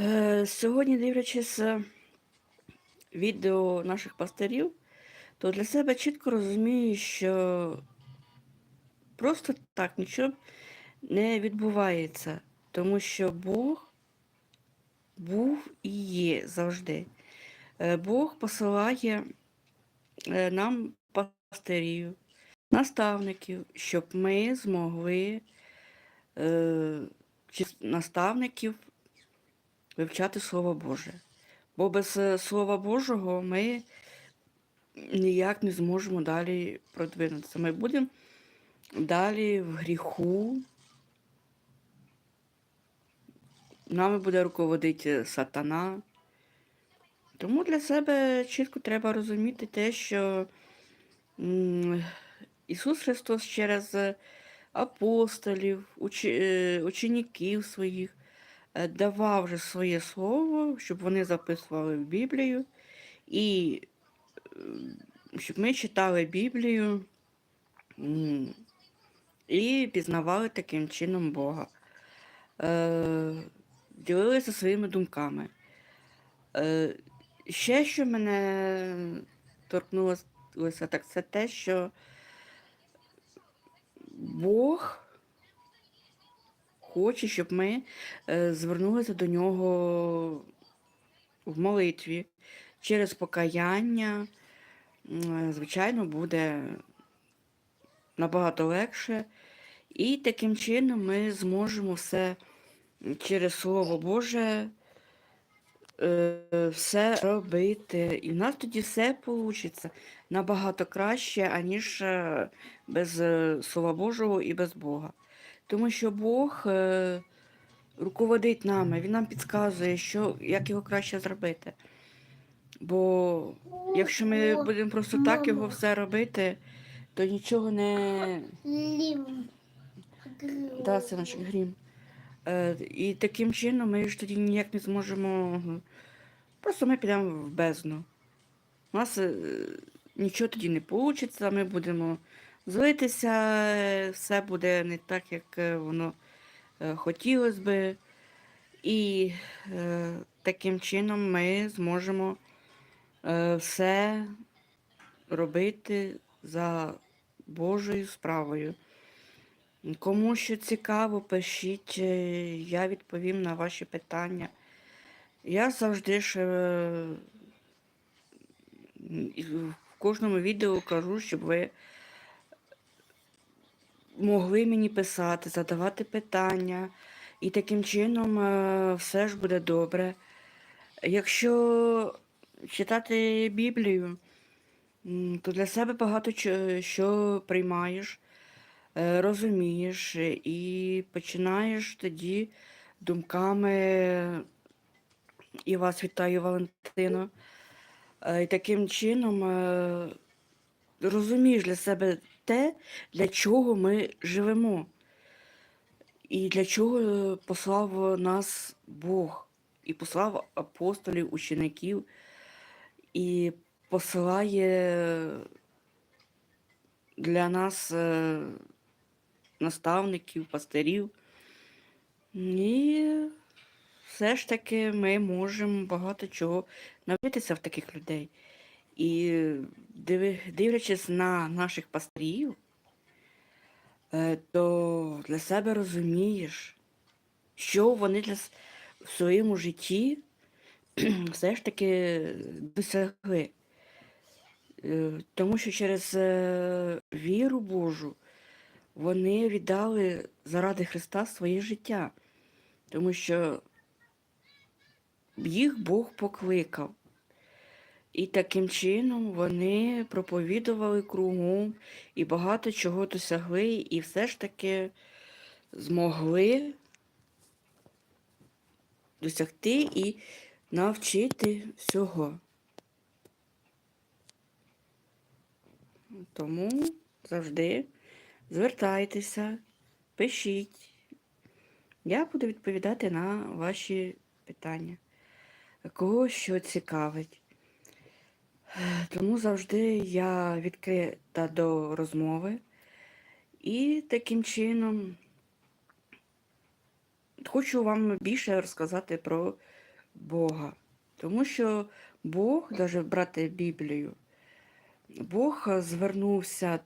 Е, Сьогодні, дивлячись е, відео наших пастирів, то для себе чітко розумію, що просто так нічого не відбувається, тому що Бог був і є завжди. Е, Бог посилає нам пастирів, наставників, щоб ми змогли наставників вивчати Слово Боже. Бо без е, Слова Божого ми ніяк не зможемо далі продвинутися. Ми будемо далі в гріху. Нами буде руководити сатана. Тому для себе чітко треба розуміти те, що Ісус Христос через апостолів, учи- е, учеників своїх давав же своє слово, щоб вони записували в Біблію, і е, щоб ми читали Біблію і пізнавали таким чином Бога, Е, ділилися своїми думками. Е, Ще, що мене торкнулося, так це те, що Бог хоче, щоб ми е, звернулися до нього в молитві через покаяння. Е, Звичайно, буде набагато легше. І таким чином ми зможемо все через Слово Боже е, все робити. І в нас тоді все вийде набагато краще, аніж без Слова Божого і без Бога. Тому що Бог е, руководить нами, Він нам підказує, що, як його краще зробити. Бо якщо ми будемо просто так його все робити, то нічого не. Да, синочок, грім. Е, і таким чином ми ж тоді ніяк не зможемо. Просто ми підемо в бездну. У нас е, нічого тоді не вийде, ми будемо злитися, е, все буде не так, як е, воно е, хотілося би. І е, таким чином ми зможемо е, все робити за Божою справою. Кому що цікаво, пишіть, я відповім на ваші питання. Я завжди ж в кожному відео кажу, щоб ви могли мені писати, задавати питання, і таким чином е, все ж буде добре. Якщо читати Біблію, то для себе багато чо- що приймаєш, е, розумієш і починаєш тоді думками. І вас вітаю, Валентино. Е, І таким чином розумієш для себе те, для чого ми живемо. І для чого е, послав нас Бог, і послав апостолів, учеників, і посилає для нас е, наставників, пастирів. І все ж таки ми можемо багато чого навчитися в таких людей. І дивлячись на наших пастирів, е, то для себе розумієш, що вони для в своєму житті все ж таки досягли. Е, Тому що через е, віру Божу вони віддали заради Христа своє життя. Тому що їх Бог покликав. І таким чином вони проповідували кругом і багато чого досягли, і все ж таки змогли досягти і навчити всього. Тому завжди звертайтеся, пишіть. Я буду відповідати на ваші питання. Кого що цікавить. Тому завжди я відкрита до розмови. І таким чином хочу вам більше розказати про Бога. Тому що Бог, навіть брати Біблію, Бог е, звернувся,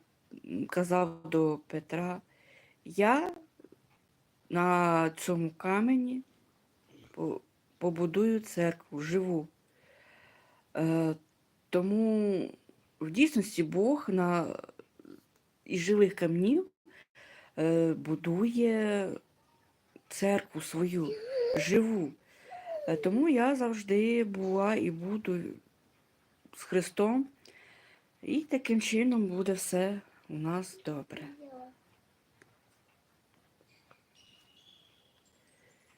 казав до Петра, я на цьому камені побудую церкву живу. Тому в дійсності Бог на із живих камнів е, будує церкву свою живу. Е, Тому я завжди була і буду з Христом, і таким чином буде все у нас добре.